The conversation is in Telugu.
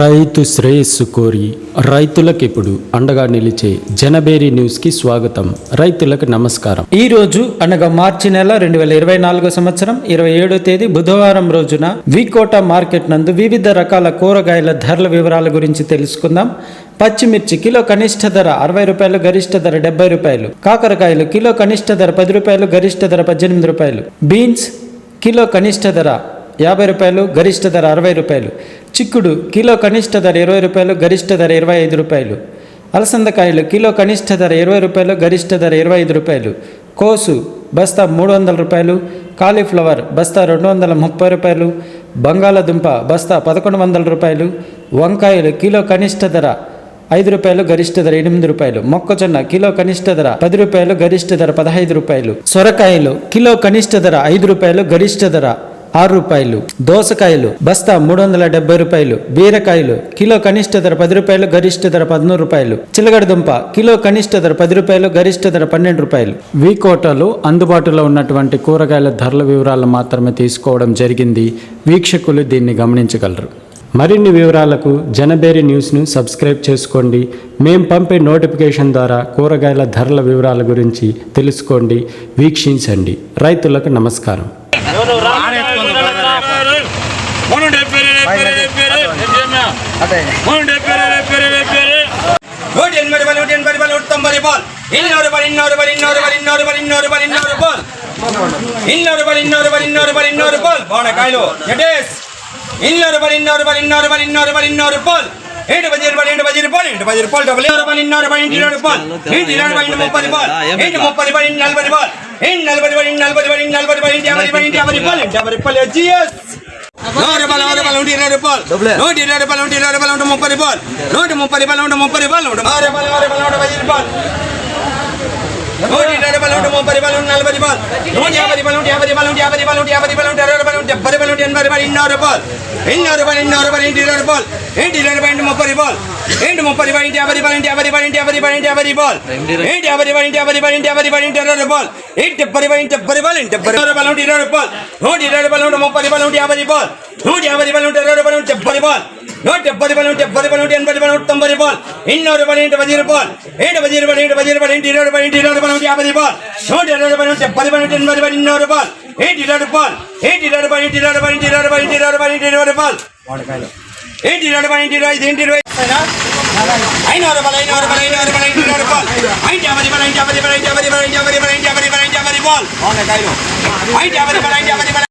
రైతు శ్రేయస్సు కోరి రైతులకు ఇప్పుడు అండగా నిలిచే జనబేరి న్యూస్కి స్వాగతం. రైతులకు నమస్కారం. ఈ రోజు అనగా మార్చి నెల రెండు వేల ఇరవై నాలుగో సంవత్సరం ఇరవై ఏడో తేదీ బుధవారం రోజున వికోట మార్కెట్ నందు వివిధ రకాల కూరగాయల ధరల వివరాల గురించి తెలుసుకుందాం. పచ్చిమిర్చి కిలో కనిష్ట ధర అరవై రూపాయలు గరిష్ట ధర డెబ్బై రూపాయలు. కాకరకాయలు కిలో కనిష్ట ధర పది రూపాయలు గరిష్ట ధర పద్దెనిమిది రూపాయలు. బీన్స్ కిలో కనిష్ట ధర యాభై రూపాయలు గరిష్ట ధర అరవై రూపాయలు. చిక్కుడు కిలో కనిష్ట ధర ఇరవై రూపాయలు గరిష్ట ధర ఇరవై ఐదు రూపాయలు. అలసందకాయలు కిలో కనిష్ట ధర ఇరవై రూపాయలు గరిష్ట ధర ఇరవై ఐదు రూపాయలు. కోసు బస్తా మూడు వందల రూపాయలు. కాలీఫ్లవర్ బస్తా రెండు వందల ముప్పై రూపాయలు. బంగాళదుంప బస్తా పదకొండు వందల రూపాయలు. వంకాయలు కిలో కనిష్ట ధర ఐదు రూపాయలు గరిష్ట ధర ఎనిమిది రూపాయలు. మొక్కజొన్న కిలో కనిష్ట ధర పది రూపాయలు గరిష్ట ధర పదహైదు రూపాయలు. సొరకాయలు కిలో కనిష్ట ధర ఐదు రూపాయలు గరిష్ట ధర ఆరు రూపాయలు దోసకాయలు బస్తా మూడు వందల డెబ్బై రూపాయలు బీరకాయలు కిలో కనిష్ట ధర పది రూపాయలు గరిష్ట ధర పదమూడు రూపాయలు చిలగడ దుంప కిలో కనిష్ట ధర పది రూపాయలు గరిష్ట ధర పన్నెండు రూపాయలు. వీకోటలో అందుబాటులో ఉన్నటువంటి కూరగాయల ధరల వివరాలు మాత్రమే తీసుకోవడం జరిగింది. వీక్షకులు దీన్ని గమనించగలరు. మరిన్ని వివరాలకు జనబేరి న్యూస్ను సబ్స్క్రైబ్ చేసుకోండి. మేం పంపే నోటిఫికేషన్ ద్వారా కూరగాయల ధరల వివరాల గురించి తెలుసుకోండి. వీక్షించండి. రైతులకు నమస్కారం. உன்னுடைய பேரு பேரு பேரு உன்னுடைய பேரு பேரு பேரு நூற்றி எண்பது பால் நூற்றி எண்பது பால் நூற்றம்பது பால் இன்னொரு பால் இன்னொரு பால் இன்னொரு பால் இன்னொரு பால் இன்னொரு பால் இன்னொரு பால் இன்னொரு பால் இன்னொரு பால் இன்னொரு பால் இன்னொரு பால் போன காயிலோ ஜடேஷ் இன்னொரு பால் இன்னொரு பால் இன்னொரு பால் இன்னொரு பால் இன்னொரு பால் ஏழு பதி இருபால் ஏழு பதி இருபால் ஏழு பதி இருபால் டபுள் నూరు రూపాయలు నూరు రూపాయలు నూట ఇరవై రూపాయలు నూట ఇరవై రూపాయలు నూట ఇరవై రూపాయలు నూట ముప్పై రూపాయలు నూట ముప్పై రూపాయలు నూట ముప్పై రూపాయలు నూట ఆరు రూపాయలు ఆరు రూపాయలు నూట పది రూపాయలు నూట ఇరవై రూపాయలు నూట ముప్పై రూపాయలు నూట నలభై రూపాయలు నూట యాభై రూపాయలు నూట యాభై రూపాయలు నూట యాభై రూపాయలు నూట యాభై రూపాయలు నూట అరవై రూపాయలు నూట డెబ్బై రూపాయలు నూట ఎనభై రూపాయలు ఇన్నూరు రూపాయలు ఇన్నూరు రూపాయలు ఇన్నూరు రూపాయలు ఇంటి ఇరవై రూపాయలు ఏంటి ఇరవై రూపాయలు ఇంటి ముప్పై రూపాయలు ఏంటి ముప్పై రూపాయలు ఇంటి యాభై రూపాయలు ఇంటి యాభై రూపాయలు ఇంటి యాభై రూపాయలు ఇంటి యాభై రూపాయలు ఏంటి యాభై రూపాయలు ఇంటి యాభై రూపాయలు ఇంటి యాభై రూపాయలు ఇంటి ఇరవై రూపాయలు ఏంటి డెబ్బై రూపాయలు ఇంటి డెబ్బై రూపాయలు ఇంటి డెబ్బై రూపాయలు నూట ఇరవై రూపాయలు నూట ఇరవై రూపాయలు నూట ముప్పై రూపాయలు నూట యాభై రూపాయలు నూట యాభై రూపాయలు నూట ఇరవై రూపాయలు నూట డెబ్బై రూపాయలు நூற்றி பதி பால் நூற்றி பதி பால் நூற்றி எண்பது பால் நூற்றம்பது பால் இன்னொரு பால் என்று பதினேழு பால் ஏழு பதினேழு பால் ஏழு பதினேழு பால் இன்று இருபது பால் இன்று இருபது பால் நூற்றி ஐம்பது பால் நூற்றி இருபது பால் நூற்றி பதி பால் நூற்றி எண்பது பால் இன்னொரு பால் ஏற்றி இருபது பால் ஏற்றி இருபது பால் இன்று இருபது பால் இன்று இருபது பால் இன்று இருபது பால் இன்று இருபது பால் ஏற்றி இருபது பால் இன்று இருபது இன்று இருபது ஐநூறு பால் ஐநூறு பால் ஐநூறு பால் ஐநூறு பால் ஐநூற்றி ஐம்பது பால் ஐநூற்றி ஐம்பது பால் ஐநூற்றி ஐம்பது பால் ஐநூற்றி ஐம்பது பால் ஐநூற்றி ஐம்பது பால் ஐநூற்றி ஐம்பது பால் ஐநூற்றி ஐம்பது பால் ஐநூற்றி ஐம்பது பால்